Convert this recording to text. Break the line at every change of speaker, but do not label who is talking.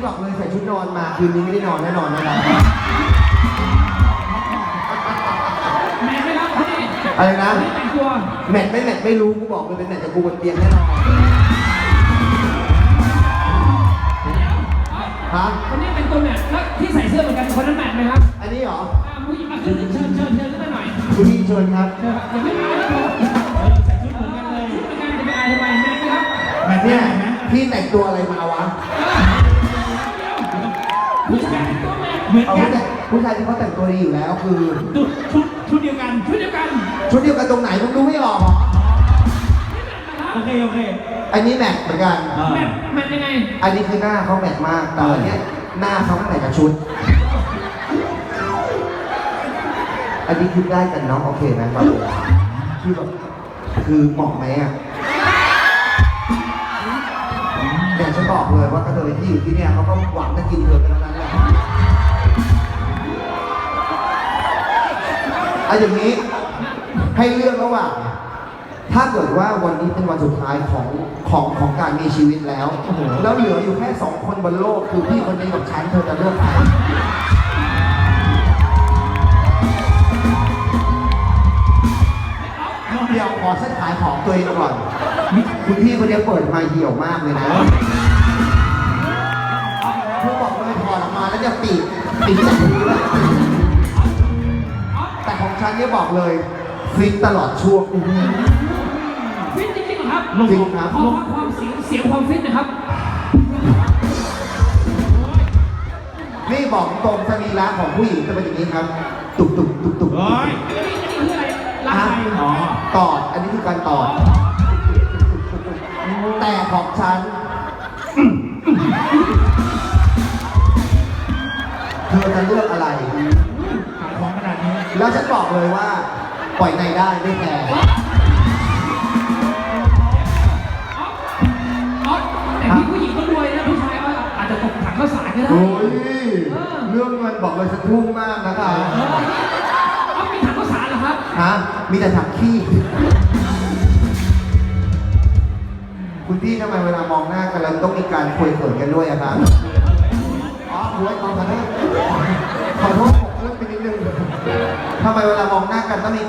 นี้บอกเลยใส่ชุดนอนมา คืนนี้ไม่ได้นอนแน่นอนนะครับ
แม่ไม่รับคนนี้
อะไรนะ
คนนี้แต่งตัว
แมทไม่แมทไม่รู้กูบอกเลยเป็นแมทกับกูบนเตียงแน่นอนฮะ
คนนี้เป็นตัวแมทแล้วที่ใส่เสื้อเหมือนกันคนนั้นแมทไหมครับ
อันนี้เหรอ
อ่าผู้หญิงมาขึ้นเชิญเชิญเชิญขึ้นมาหน่อย
คุณพี่เชิญครับ
เชิญครับยังไม่มาเลยครับ
ใส่ชุดเหมือนกันเลย
ชุดเป็นการจะไปอายทำไมแมทไหมครับ
แมท
เนี่
เนี่ยย
พี่แต่งตัวอะไรมา
เห
มือน
เอา
กั
ผู้
น
ชายผู้ชายที่เขาแต่งตัวดีอยู่แล้วคือ
ชุดชุดชุดเดียวกัน
ชุดเดียวกัน
ชุดเดียวกันตรงไหนมึงดูไม่ออกเหรอ
โอเคโอเค
อันนี้แมทเหมือนกัน
อ่า
แมทแมทยังไง
อันนี้คือหน้าเขาแมทมาก แต่อันเนี้ยหน้าเขาไม่แต่กับชุด อันนี้คือได้กันเน้องโอเคไหมแบบคือแบบคือเหมาะไหมอะแต่ฉันบอกเลยว่ากระเทยที่อยู่ที่เนี่ยเขาก็หวังจะกินเธอกันทั้งนั้นแหละ เอาอย่างนี้ให้เลือกระหว่างถ้าเกิดว่าวันนี้เป็นวันสุดท้ายของของของการมีชีวิตแล้ว แล้วเหลืออยู่แค่สองคนบนโลกคือพี่คนนี้กับฉันเธอจะเลือกใครเดี๋ยวขอฉันขายของตัวเองก่อน คุณพี่คนนี้เปิดมาเหี่ยวมากเลยนะเพื่อบอกเลยถอดออกมาแล้วจะปีกปีจากพื้น เลยแต่ของฉันเนี่ยบอกเลยฟิตตลอดช่วง
ฟิตจริงๆเหรอครับ
จริงครับ
ขอพักความเสียงเสียงความฟิตนะครับ
นี่บอกตรงสรีระของผู้หญิงจะเป็นอย่างนี้ครับ ตุกตุกตุกตุก
เฮ้ย
อันนี้อันนี้คืออะไรรักใคร
อ๋อ
ตอด อันนี้คือการตอด แต่ของฉัน เธอจะเลือกอะไร แล้วฉันบอกเลยว่า ปล่อยในได้ไม่แคร์
อ๋อแต่พี่ผู้หญิงก็รวยนะผู้ชายก็อาจจะตกถังข้าวสารก็ได้
โอ้ยเรื่องเงินบอกเลยฉันทุ่มมากนะคะ
เอามีถังข้าวสารเหรอครับ
ฮะมีแต่ถังขี้ คุณพี่ทำไมเวลามองหน้ากันแล้วต้องมีการคุยเขินกันด้วยอะครับอ๋อคุยขอโทษขอโทษผม เรื่องไปนิดนึงทำไมเวลามองหน้ากันต้องมี